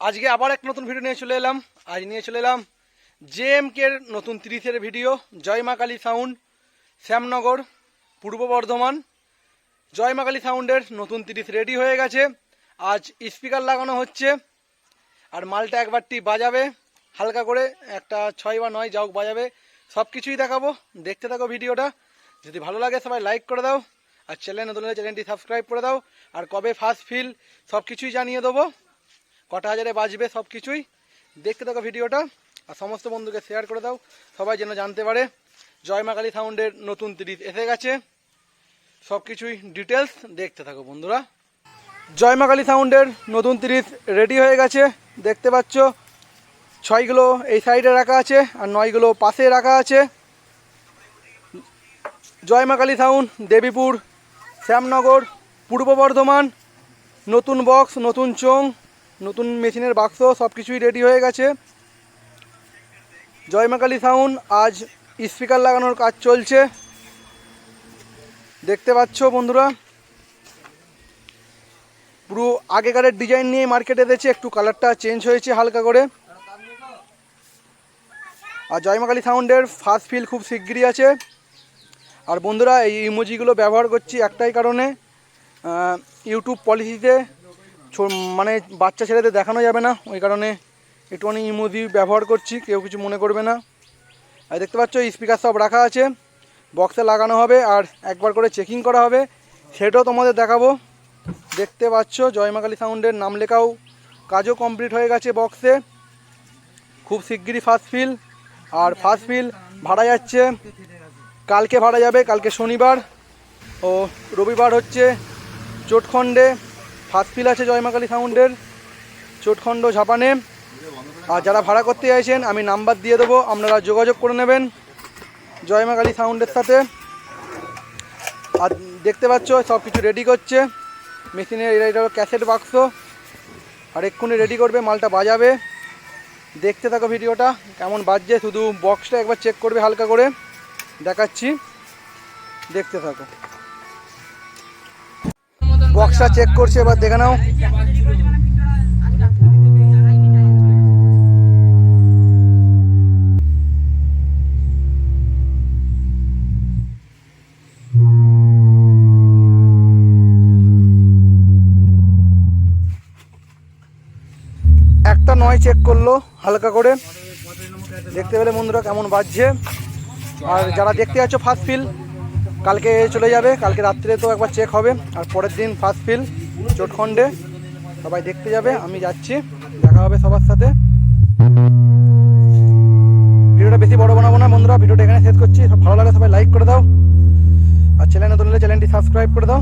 আজকে আবার এক নতুন ভিডিও নিয়ে চলে এলাম। আজ নিয়ে চলে এলাম জে এম কের নতুন তিরিশের ভিডিও জয় মা কালী সাউন্ড শ্যামনগর, পূর্ব বর্ধমান। জয় মা কালী সাউন্ডের নতুন তিরিশ রেডি হয়ে গেছে। আজ স্পিকার লাগানো হচ্ছে আর মালটা একবারটি বাজাবে। হালকা করে একটা ছয় বা নয় যাওক বাজাবে। সব কিছুই দেখাবো। দেখতে থাকো ভিডিওটা যদি ভালো লাগে সবাই লাইক করে দাও। আর চ্যানেল নতুন চ্যানেলটি সাবস্ক্রাইব করে দাও। আর কবে ফার্স্ট ফিল সব কিছুই জানিয়ে দেবো। কটা হাজারে বাজবে সব কিছুই। দেখতে থাকো ভিডিওটা আর সমস্ত বন্ধুকে শেয়ার করে দাও। সবাই যেন জানতে পারে জয় মা কালী সাউন্ডের নতুন তিরিশ এসে গেছে। সব কিছুই ডিটেলস দেখতে থাকো বন্ধুরা। জয় মা কালী সাউন্ডের নতুন তিরিশ রেডি হয়ে গেছে। দেখতে পাচ্ছ ছয়গুলো এই সাইডে রাখা আছে আর নয়গুলো পাশে রাখা আছে। জয় কালী সাউন্ড দেবীপুর, শ্যামনগর, পূর্ব বর্ধমান, নতুন বক্স নতুন চোং নতুন মেশিনের বাক্স সব কিছুই রেডি হয়ে গেছে। জয় মা কালী সাউন্ড আজ স্পিকার লাগানোর কাজ চলছে। দেখতে পাচ্ছ বন্ধুরা, পুরো আগেকারের ডিজাইন নিয়ে মার্কেটে এসেছে একটু কালারটা চেঞ্জ হয়েছে হালকা করে। আর জয় মা কালী সাউন্ডের ফার্স্ট ফিল খুব শিগগিরই আছে। আর বন্ধুরা, এই ইমোজিগুলো ব্যবহার করছি একটাই কারণে ইউটিউব পলিসিতে মানে বাচ্চা ছেলেদের দেখানো যাবে না, ওই কারণে একটুখানি ইমোজি ব্যবহার করছি, কেউ কিছু মনে করবে না। আর দেখতে পাচ্ছ স্পিকার সব রাখা আছে বক্সে লাগানো হবে, আর একবার করে চেকিং করা হবে। সেটাও তোমাদের দেখাবো। দেখতে পাচ্ছ, জয়মাকালী সাউন্ডের নাম লেখাও। কাজও কমপ্লিট হয়ে গেছে বক্সে খুব শিগগিরই ফার্স্ট ফিল আর ফার্স্ট ফিল ভাড়া যাচ্ছে। কালকে ভাড়া যাবে, কালকে শনিবার। ও রবিবার হচ্ছে চোটখণ্ডে ফিল আছে জয়মাকালী সাউন্ডের, চোটখণ্ড ঝাপানে। আর যারা ভাড়া করতে চাইছেন, আমি নাম্বার দিয়ে দেবো, আপনারা যোগাযোগ করে নেবেন জয়মাকালী সাউন্ডের সাথে। আর দেখতে পাচ্ছ, সব কিছু রেডি করছে। মেশিনের এটা হলো ক্যাসেট বাক্স আর এক্ষুনি রেডি করবে, মালটা বাজাবে। দেখতে থাকো ভিডিওটা, কেমন বাজছে। শুধু বক্সটা একবার চেক করবে হালকা করে। দেখাচ্ছি। দেখতে থাকো। বক্সটা চেক করছে, এবার দেখে নাও। একটা নয় চেক করল, হালকা করে। দেখতে পেলে বন্ধুরা কেমন বাজছে। আর যারা দেখতে যাচ্ছ ফার্স্ট ফিল কালকে চলে যাবে, কালকে রাত্রে তো একবার চেক হবে, আর পরের দিন ফার্স্ট ফিল চোটখণ্ডে। সবাই দেখতে যাবে, আমি যাচ্ছি, দেখা হবে সবার সাথে। ভিডিওটা বেশি বড় বানাবো না বন্ধুরা, ভিডিওটা এখানে শেষ করছি, সব ভালো লাগে সবাই লাইক করে দাও, আর চ্যানেল নতুন হলে চ্যানেলটি সাবস্ক্রাইব করে দাও।